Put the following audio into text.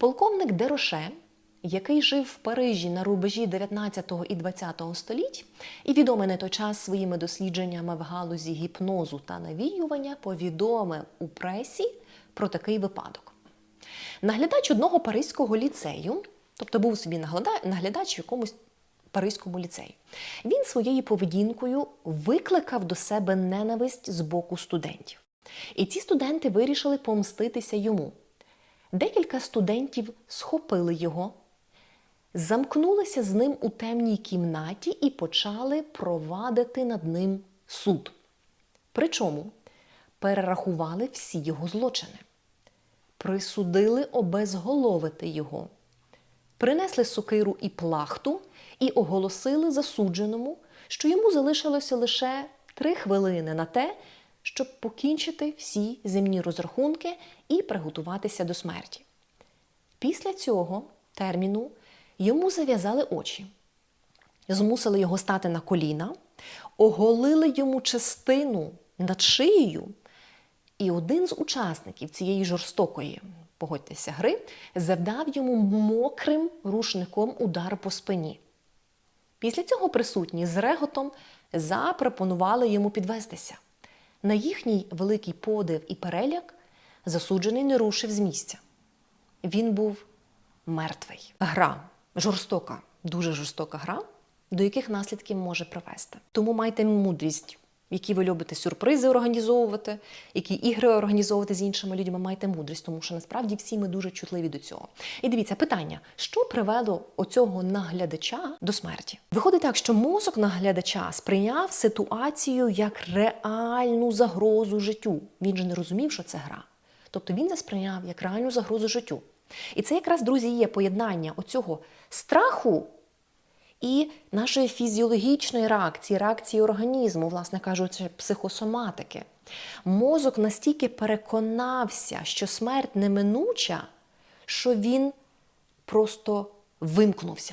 Полковник Дероше, який жив в Парижі на рубежі 19 і 20 століть, і відомий на той час своїми дослідженнями в галузі гіпнозу та навіювання, повідомив у пресі про такий випадок. Наглядач одного паризького ліцею, тобто був собі наглядач в якомусь паризькому ліцеї, він своєю поведінкою викликав до себе ненависть з боку студентів. І ці студенти вирішили помститися йому. Декілька студентів схопили його, замкнулися з ним у темній кімнаті і почали провадити над ним суд. Причому перерахували всі його злочини, присудили обезголовити його, принесли сокиру і плахту і оголосили засудженому, що йому залишилося лише три хвилини на те, щоб покінчити всі земні розрахунки і приготуватися до смерті. Після цього терміну йому зав'язали очі, змусили його стати на коліна, оголили йому частину над шиєю, і один з учасників цієї жорстокої, погодьтеся, гри завдав йому мокрим рушником удар по спині. Після цього присутні з реготом запропонували йому підвестися. На їхній великий подив і переляк засуджений не рушив з місця. Він був мертвий. Гра жорстока, дуже жорстока гра, до яких наслідків може привести. Тому майте мудрість, які ви любите сюрпризи організовувати, які ігри організовувати з іншими людьми, майте мудрість, тому що насправді всі ми дуже чутливі до цього. І дивіться, питання: що привело оцього наглядача до смерті? Виходить так, що мозок наглядача сприйняв ситуацію як реальну загрозу життю. Він же не розумів, що це гра. Тобто він це сприйняв як реальну загрозу життю. І це якраз, друзі, є поєднання оцього страху і нашої фізіологічної реакції, реакції організму, власне кажучи, психосоматики. Мозок настільки переконався, що смерть неминуча, що він просто вимкнувся.